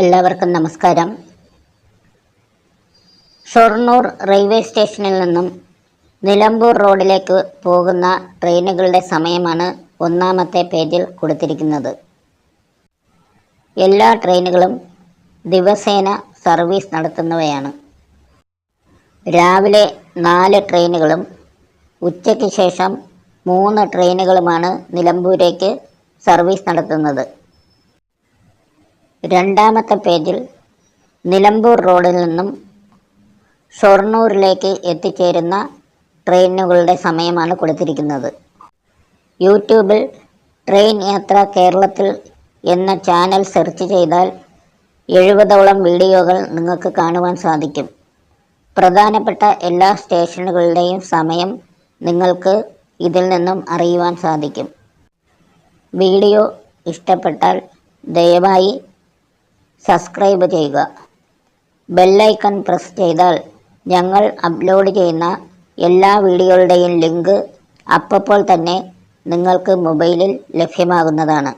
എല്ലാവർക്കും നമസ്കാരം. ഷൊർണൂർ റെയിൽവേ സ്റ്റേഷനിൽ നിന്നും നിലമ്പൂർ റോഡിലേക്ക് പോകുന്ന ട്രെയിനുകളുടെ സമയമാണ് ഒന്നാമത്തെ പേജിൽ കൊടുത്തിരിക്കുന്നത്. എല്ലാ ട്രെയിനുകളും ദിവസേന സർവീസ് നടത്തുന്നവയാണ്. രാവിലെ നാല് ട്രെയിനുകളും ഉച്ചയ്ക്ക് ശേഷം മൂന്ന് ട്രെയിനുകളുമാണ് നിലമ്പൂരേക്ക് സർവീസ് നടത്തുന്നത്. രണ്ടാമത്തെ പേജിൽ നിലമ്പൂർ റോഡിൽ നിന്നും ഷൊർണൂരിലേക്ക് എത്തിച്ചേരുന്ന ട്രെയിനുകളുടെ സമയമാണ് കൊടുത്തിരിക്കുന്നത്. യൂട്യൂബിൽ ട്രെയിൻ യാത്ര കേരളത്തിൽ എന്ന ചാനൽ സെർച്ച് ചെയ്താൽ എഴുപതോളം വീഡിയോകൾ നിങ്ങൾക്ക് കാണുവാൻ സാധിക്കും. പ്രധാനപ്പെട്ട എല്ലാ സ്റ്റേഷനുകളുടെയും സമയം നിങ്ങൾക്ക് ഇതിൽ നിന്നും അറിയുവാൻ സാധിക്കും. വീഡിയോ ഇഷ്ടപ്പെട്ടാൽ ദയവായി സബ്സ്ക്രൈബ് ചെയ്യുക. ബെല്ലൈക്കൺ പ്രസ് ചെയ്താൽ ഞങ്ങൾ അപ്ലോഡ് ചെയ്യുന്ന എല്ലാ വീഡിയോകളുടെയും ലിങ്ക് അപ്പോൾ തന്നെ നിങ്ങൾക്ക് മൊബൈലിൽ ലഭ്യമാകുന്നതാണ്.